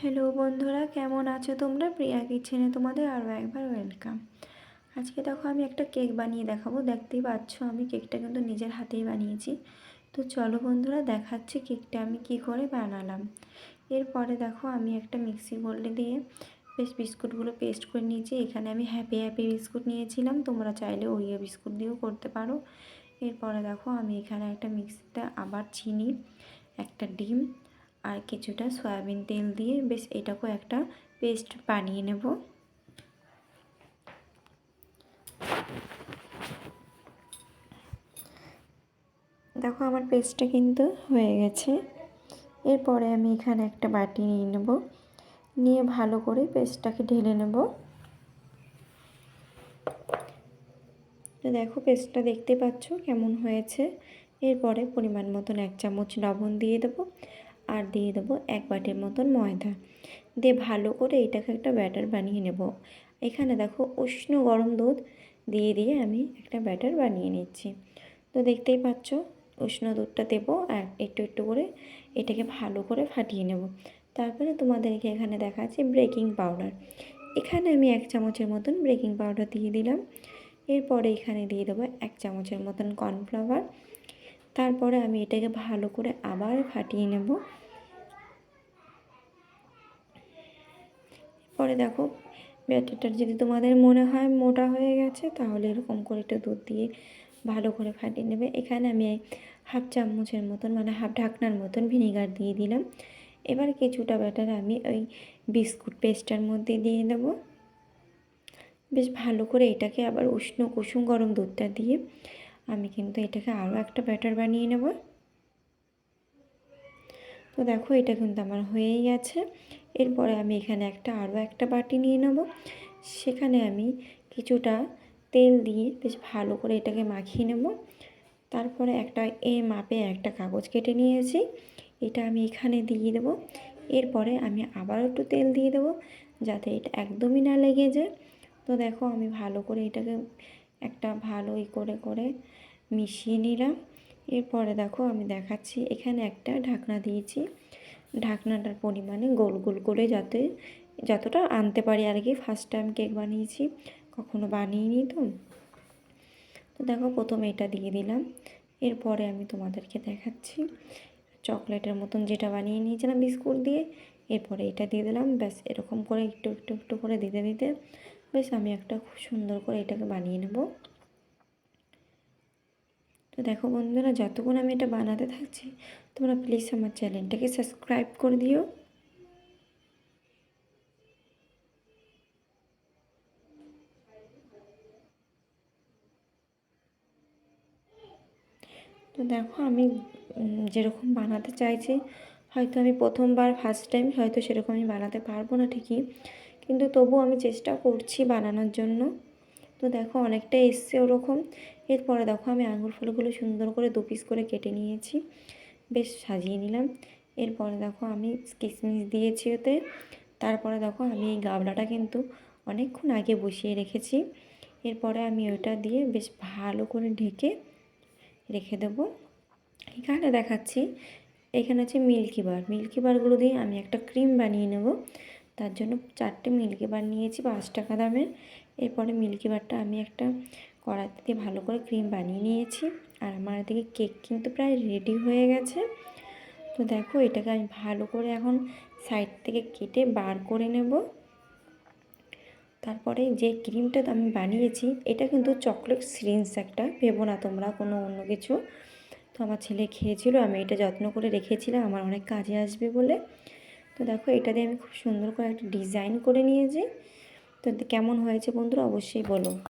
Hello বন্ধুরা, কেমন আছো তোমরা? প্রিয়া কিচেনে তোমাদের আরও একবার ওয়েলকাম আজকে দেখো আমি একটা কেক বানিয়ে দেখাবো। দেখতেই পাচ্ছ আমি কেকটা কিন্তু নিজের হাতেই বানিয়েছি। তো চলো বন্ধুরা, দেখাচ্ছি কেকটা আমি কি করে বানালাম। এরপরে দেখো আমি একটা মিক্সি বোল্ডে দিয়ে বেশ বিস্কুটগুলো পেস্ট করে নিয়েছি। এখানে আমি হ্যাপি হ্যাপি বিস্কুট নিয়েছিলাম। তোমরা চাইলে ওরিও বিস্কুট দিয়েও করতে পারো। এরপরে দেখো আমি এখানে একটা মিক্সিতে আবার চিনি, একটা ডিম আর কিছুটা সয়াবিন তেল দিয়ে বেশ এটাকেও একটা পেস্ট বানিয়ে নেব। দেখো আমার পেস্টটা কিন্তু হয়ে গেছে। এরপরে আমি এখানে একটা বাটি নিয়ে নেব। নিয়ে ভালো করে পেস্টটাকে ঢেলে নেব। তো দেখো পেস্টটা দেখতে পাচ্ছ কেমন হয়েছে। এরপরে পরিমাণ মতন এক চামচ লবণ দিয়ে দেবো। আর দিয়ে দেবো এক বাটির মতন ময়দা। দিয়ে ভালো করে এটাকে একটা ব্যাটার বানিয়ে নেব। এখানে দেখো উষ্ণ গরম দুধ দিয়ে দিয়ে আমি একটা ব্যাটার বানিয়ে নিচ্ছি। তো দেখতেই পাচ্ছ, উষ্ণ দুধটা দেবো আর একটু একটু করে এটাকে ভালো করে ফাটিয়ে নেব। তারপরে তোমাদেরকে এখানে দেখাচ্ছি ব্রেকিং পাউডার। এখানে আমি এক চামচের মতন ব্রেকিং পাউডার দিয়ে দিলাম। এরপরে এখানে দিয়ে দেবো এক চামচের মতন কর্নফ্লাওয়ার। তারপরে আমি এটাকে ভালো করে আবার ফাটিয়ে নেব। পরে দেখো ব্যাটারটা যদি তোমাদের মনে হয় মোটা হয়ে গেছে, তাহলে এরকম করে একটু দুধ দিয়ে ভালো করে ফাটিয়ে নেবে। এখানে আমি হাফ চামচের মতন মানে হাফ ঢাকনার মতন ভিনিগার দিয়ে দিলাম। এবার কিছুটা ব্যাটার আমি ওই বিস্কুট পেস্টটার মধ্যে দিয়ে দেব। বেশ ভালো করে এটাকে আবার উষ্ণ কুসুম গরম দুধটা দিয়ে আমি কিন্তু এটাকে আরও একটা ব্যাটার বানিয়ে নেব। তো দেখো এটা কিন্তু আমার হয়েই গেছে। এরপরে আমি এখানে একটা আরও একটা বাটি নিয়ে নেব। সেখানে আমি কিছুটা তেল দিয়ে বেশ ভালো করে এটাকে মাখিয়ে নেব। তারপরে একটা এ মাপে একটা কাগজ কেটে নিয়েছি। এটা আমি এখানে দিয়ে দেবো। এরপরে আমি আবার একটু তেল দিয়ে দেবো যাতে এটা একদমই না লেগে যায়। তো দেখো আমি ভালো করে এটাকে একটা ভালোই করে করে মিশিয়ে নিলাম। এরপরে দেখো আমি দেখাচ্ছি, এখানে একটা ঢাকনা দিয়েছি। ঢাকনাটার পরিমাণে গোল গোল করে যাতে, যতটা আনতে পারি আর কি ফার্স্ট টাইম কেক বানিয়েছি, কখনো বানিয়ে তো। তো দেখো প্রথমে এটা দিয়ে দিলাম, এরপরে আমি তোমাদেরকে দেখাচ্ছি। চকলেটের মতন যেটা বানিয়ে নিয়েছিলাম বিস্কুট দিয়ে, এরপরে এটা দিয়ে দিলাম, ব্যাস এরকম করে একটু একটু একটু করে দিতে দিতে বেশ আমি একটা খুব সুন্দর করে এটাকে বানিয়ে নেব। তো দেখো বন্ধুরা, যতক্ষণ আমি এটা বানাতে থাকছি, তোমরা প্লিজ আমার চ্যানেলটাকে সাবস্ক্রাইব করে দিও। তো দেখো আমি যেরকম বানাতে চাইছি, হয়তো আমি প্রথমবার ফার্স্ট টাইম হয়তো সেরকম আমি বানাতে পারব না ঠিকই। কিন্তু তবু আমি চেষ্টা করছি বানানোর জন্য। তো দেখো অনেকটা এসছে ওরকম। এরপরে দেখো আমি আঙুর ফলগুলো সুন্দর করে দু পিস করে কেটে নিয়েছি। বেশ সাজিয়ে নিলাম। এরপরে দেখো আমি কিশমিশ দিয়েছি ওতে। তারপরে দেখো আমি এই গাবলাটা কিন্তু অনেকক্ষণ আগে বসিয়ে রেখেছি। এরপরে আমি ওইটা দিয়ে বেশ ভালো করে ঢেকে রেখে দেবো। এখানে দেখাচ্ছি, এখানে আছে মিল্কি বার মিল্কি বারগুলো দিয়ে আমি একটা ক্রিম বানিয়ে নেব। তার জন্য চারটে মিল্কি বার নিয়েছি পাঁচ টাকা দামের। এরপরে মিল্কি বারটা আমি একটা কড়াইতে দিয়ে ভালো করে ক্রিম বানিয়ে নিয়েছি। আর আমার এদিকে কেক কিন্তু প্রায় রেডি হয়ে গেছে। তো দেখো এটাকে আমি ভালো করে এখন সাইড থেকে কেটে বার করে নেব। তারপরে যে ক্রিমটা আমি বানিয়েছি, এটা কিন্তু চকলেট সিরিঞ্জ একটা, ভেবো না তোমরা কোনো অন্য কিছু। তো আমার ছেলে খেয়েছিল, আমি এটা যত্ন করে রেখেছিলাম, আমার অনেক কাজে আসবে বলে। তো দেখো, এটা দিয়ে আমি খুব সুন্দর করে একটা ডিজাইন করে নিয়েছি। তো কেমন হয়েছে বন্ধুরা, অবশ্যই বলো।